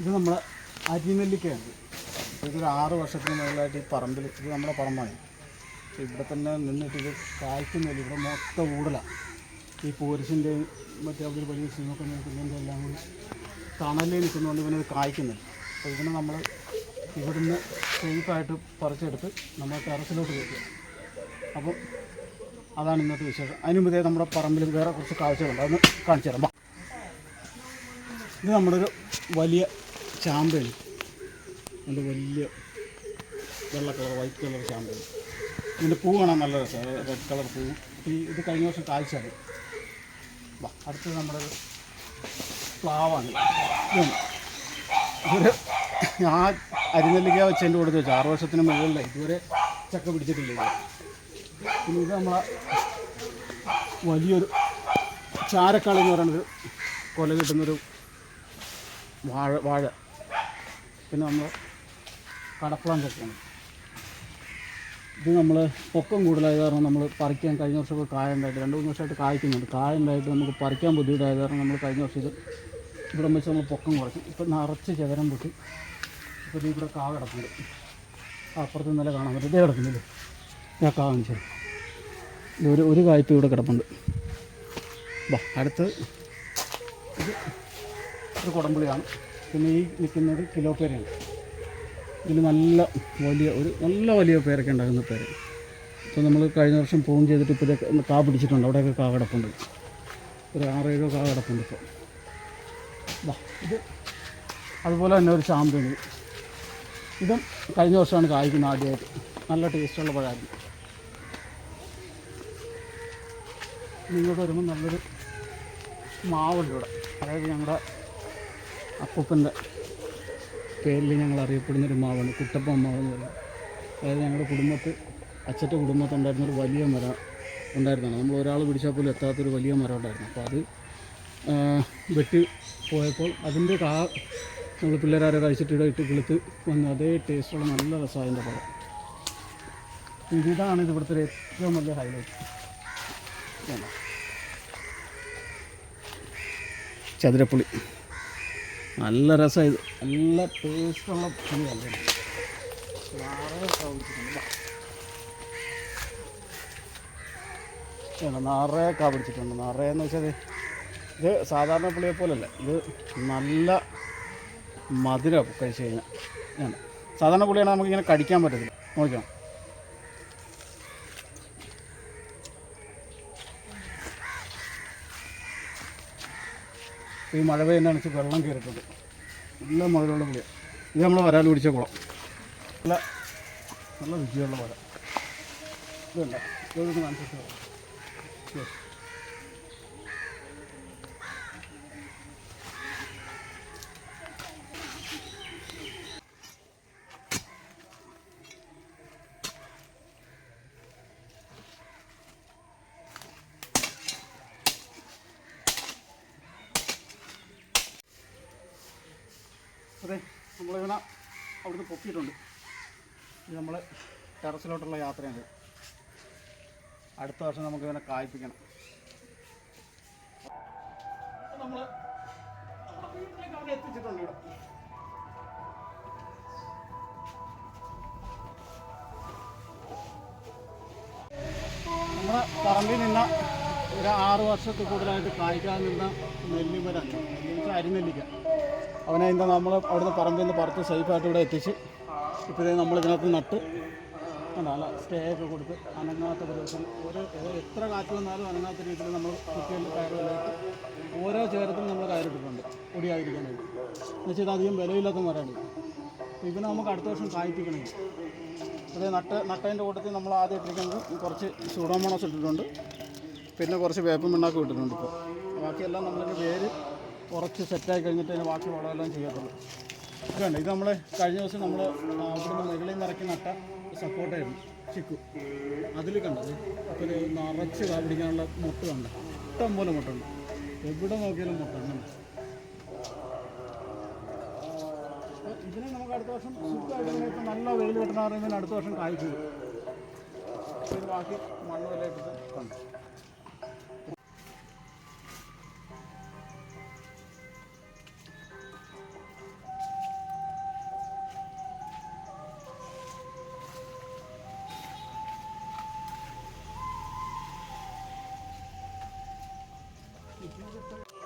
ഇത് നമ്മുടെ അരിനെല്ലിക്കയാണ്. ഇതൊരു ആറ് വർഷത്തിന് മുകളിലായിട്ട് ഈ പറമ്പിൽ ഇത് നമ്മുടെ പറമ്പാണ്. ഇവിടെ തന്നെ നിന്നിട്ട് ഇത് കായ്ക്കുന്നില്ല ഇവിടെ മൊത്തം ഊടലാണ് ഈ പോരിസിന്റെ മറ്റേ അവിടെ വലിയ സിനിമൊക്കെ നിൽക്കുന്നതിന്റെ എല്ലാം കൂടി തണലിൽ നിൽക്കുന്നതുകൊണ്ട് ഇവനത് കായ്ക്കുന്നില്ല. അപ്പോൾ ഇതിനെ നമ്മൾ ഇവിടുന്ന് സേഫായിട്ട് പറിച്ചെടുത്ത് നമ്മൾ ടെറസിലോട്ട് വയ്ക്കുക അപ്പം അതാണ് ഇന്നത്തെ വിശേഷം. അതിന് നമ്മുടെ പറമ്പിൽ വേറെ കുറച്ച് കാഴ്ചകളുണ്ട്. അതൊന്ന് കാണിച്ചു തരാം. ഇത് നമ്മുടെ ഒരു വലിയ ചാമ്പയാണ് നല്ല വലിയ വെള്ള കളർ വൈറ്റ് കളർ ചാമ്പയാണ് ഇതിന്റെ പൂ കാണാൻ നല്ല രസമാണ് റെഡ് കളർ പൂ. ഈ ഇത് കഴിഞ്ഞ വർഷം കാഴ്ചയാണ് വാ അടുത്തത് നമ്മുടെ പ്ലാവാണ്. ഇതുവരെ ആ അരിനെല്ലിക്ക വെച്ചതിന്റെ കൊടുത്ത് വെച്ചു. ആറ് വർഷത്തിന് മുകളിലെ ഇതുവരെ ചക്ക പിടിച്ചിട്ടില്ല പിന്നെ ഇത് നമ്മളെ വലിയൊരു ചാരക്കാളി എന്ന് പറയുന്നത് കൊല കിട്ടുന്നൊരു വാഴ വാഴ. പിന്നെ നമ്മൾ കടപ്പളം ചക്കയാണ് ഇത് നമ്മൾ പൊക്കം കൂടുതലായത് കാരണം നമ്മൾ പറിക്കാൻ കഴിഞ്ഞ വർഷമൊക്കെ കായ ഉണ്ടായിട്ട് രണ്ട് മൂന്ന് വർഷമായിട്ട് കായ്ക്കുന്നുണ്ട്. കായ ഉണ്ടായിട്ട് നമുക്ക് പറിക്കാൻ ബുദ്ധിമുട്ടായത് കാരണം നമ്മൾ കഴിഞ്ഞ വർഷം ഇത് ഇവിടെ വെച്ച് നമ്മൾ പൊക്കം കുറച്ചു. ഇപ്പം നിറച്ച് ചകരം പൊട്ടി. ഇപ്പോൾ ഇത് ഇവിടെ കാ കിടക്കുന്നുണ്ട് അപ്പുറത്ത് ഇന്നലെ കാണാൻ പറ്റും. ഇതേ കിടക്കുന്നില്ലേ ഞാൻ കാ. ഇത് ഒരു ഒരു കായ്പ ഇവിടെ കിടപ്പുണ്ട്. അടുത്ത് ഇത് ഒരു കുടംപുളിയാണ്. പിന്നെ ഈ നിൽക്കുന്നത് കിലോ പേരയാണ് ഇതിൽ നല്ല വലിയ ഒരു നല്ല വലിയ പേരൊക്കെ ഉണ്ടാകുന്ന പേര്. ഇപ്പോൾ നമ്മൾ കഴിഞ്ഞ വർഷം പൂൺ ചെയ്തിട്ട് ഇപ്പോൾ ഇതൊക്കെ കാ പിടിച്ചിട്ടുണ്ട്. അവിടെയൊക്കെ കാ കിടപ്പുണ്ട്. ഒരു ആറേഴോ കാ കിടപ്പുണ്ട് ഇപ്പോൾ ഇത് അതുപോലെ തന്നെ ഒരു ചാമ്പണി ഇതും കഴിഞ്ഞ വർഷമാണ് കായ്ക്കുന്നത് ആദ്യമായിട്ട്. നല്ല ടേസ്റ്റുള്ള പഴമായിരുന്നു. ഇങ്ങോട്ട് വരുമ്പോൾ നല്ലൊരു മാവുണ്ട് ഇവിടെ. അതായത് ഞങ്ങളുടെ അപ്പൂപ്പന്റെ പേരിൽ ഞങ്ങൾ അറിയപ്പെടുന്നൊരു മാവാണ് കുട്ടപ്പ മാവ് എന്ന് പറയും. അതായത് ഞങ്ങളുടെ കുടുംബത്ത് അച്ഛന്റെ കുടുംബത്തുണ്ടായിരുന്നൊരു വലിയ മരം ഉണ്ടായിരുന്നതാണ്. നമ്മൾ ഒരാൾ പിടിച്ചാൽ പോലും എത്താത്തൊരു വലിയ മരം ഉണ്ടായിരുന്നു. അപ്പോൾ അത് വെട്ടി പോയപ്പോൾ അതിന്റെ കാ നമ്മൾ പിള്ളേരാരോ കഴിച്ചിട്ട് ഇട്ട് കിളുത്ത് വന്ന് അതേ ടേസ്റ്റുള്ള നല്ല രസമായതിന്റെ പഴം ഇതാണ് ഇത് ഇവിടുത്തെ ഏറ്റവും വലിയ ഹൈലൈറ്റ് ചതുരപ്പുളി. നല്ല ഇത്. നല്ല ടേസ്റ്റുള്ള പുളിയല്ലേ നിറയെ കാപിടിച്ചിട്ടുണ്ട് നിറയെ എന്ന് വെച്ചാൽ ഇത് സാധാരണ പുളിയെ പോലല്ല. ഇത് നല്ല മധുരം കഴിച്ചു കഴിഞ്ഞാൽ സാധാരണ പുളിയാണ് നമുക്കിങ്ങനെ കടിക്കാൻ പറ്റത്തില്ല. നോക്കാം ഈ മഴ പെയ്യുന്നതനുസരിച്ച് വെള്ളം കയറിയിട്ടുണ്ട്. നല്ല മഴയുള്ള പുളിയാണ് ഇത് നമ്മൾ വരാൽ പിടിച്ച കുളം. നല്ല നല്ല രുചിയുള്ള വര ഇതല്ല ഇതൊന്ന് കാണിച്ചിട്ട് Yes. അതെ നമ്മളിങ്ങനെ അവിടുന്ന് പൊക്കിയിട്ടുണ്ട്. ഇത് നമ്മൾ ടെറസിലോട്ടുള്ള യാത്രയാണ്. അടുത്ത വർഷം നമുക്ക് ഇവനെ കായ്പ്പിക്കണം നമ്മൾ അവിടെ എത്തിച്ചിട്ടുണ്ട് നമ്മുടെ പറമ്പിൽ നിന്ന ഒരു ആറ് വർഷത്തിൽ കൂടുതലായിട്ട് കായ്ക്കാൻ നിന്ന നെല്ലിമരാണ് അരി അരിനെല്ലിക്ക അവനെ എന്താ നമ്മൾ അവിടുന്ന് പറമ്പിൽ നിന്ന് പറത്ത് സേഫായിട്ട് ഇവിടെ എത്തിച്ച് ഇപ്പോഴേ നമ്മൾ ഇതിനകത്ത് നട്ട് അല്ല സ്റ്റേ ഒക്കെ കൊടുത്ത് അനങ്ങാത്ത പ്രദേശം. ഏത് എത്ര കാറ്റ് വന്നാലും അനങ്ങാത്ത രീതിയിൽ നമ്മൾ കുട്ടികളിൽ കയറിലേക്ക് ഓരോ ചേരത്തും നമ്മൾ കയറിട്ടിട്ടുണ്ട് ഒടിയാതിരിക്കാൻ വേണ്ടി എന്നുവെച്ചാൽ ഇത് അധികം വിലയില്ലാത്ത മരമാണ്. ഇതിനെ നമുക്ക് അടുത്ത വർഷം കായ്പ്പിക്കണമെങ്കിൽ. അത് നട്ട് നട്ടതിന്റെ കൂട്ടത്തിൽ നമ്മൾ ആദ്യം ഇട്ടിരിക്കുന്നത് കുറച്ച് സൂഡോമോണോസ് ഇട്ടിട്ടുണ്ട്. പിന്നെ കുറച്ച് വേപ്പം പിണ്ണാക്ക് ഇട്ടിട്ടുണ്ട് ഇപ്പോൾ ബാക്കിയെല്ലാം നമ്മളിന്റെ വേര് കുറച്ച് സെറ്റായി കഴിഞ്ഞിട്ട് അതിന് ബാക്കി വളമെല്ലാം ചെയ്യത്തുള്ളൂ. ഇതുണ്ട് ഇത് നമ്മൾ കഴിഞ്ഞ ദിവസം നമ്മൾ അവിടുന്ന് മുകളിൽ നിറക്കി നട്ട സപ്പോർട്ടായിരുന്നു ചിക്കു. അതിൽ കണ്ടത് ഒരു നിറച്ച് കാപിടിക്കാനുള്ള മുട്ട കണ്ട? ഇഷ്ടം പോലെ മുട്ടുണ്ട്. എവിടെ നോക്കിയാലും മുട്ടുണ്ട് അപ്പോൾ ഇതിനെ നമുക്ക് അടുത്ത വർഷം സുഖമായിട്ട് നല്ല വെയിൽ കിട്ടണമെന്ന് പറയുന്നതിന് അടുത്ത വർഷം കായ്ക്കും. ഇത് ബാക്കി മണ്ണ് കണ്ടു?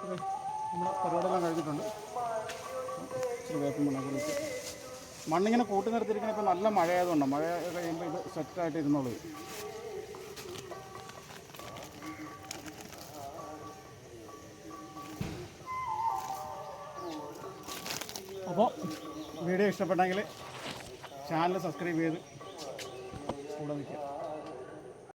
നമ്മുടെ പരിപാടിയെല്ലാം കഴിഞ്ഞിട്ടുണ്ട്. ഇച്ചിരി മണ്ണിങ്ങനെ കൂട്ടി നിർത്തിയിരിക്കുന്ന ഇപ്പോൾ നല്ല മഴയായതുകൊണ്ടാണ് മഴ കഴിയുമ്പോൾ ഇത് സെറ്റായിട്ട് ഇരുന്നോളൂ. അപ്പോൾ വീഡിയോ ഇഷ്ടപ്പെട്ടെങ്കിൽ ചാനൽ സബ്സ്ക്രൈബ് ചെയ്ത് കൂടെ നിൽക്കുക.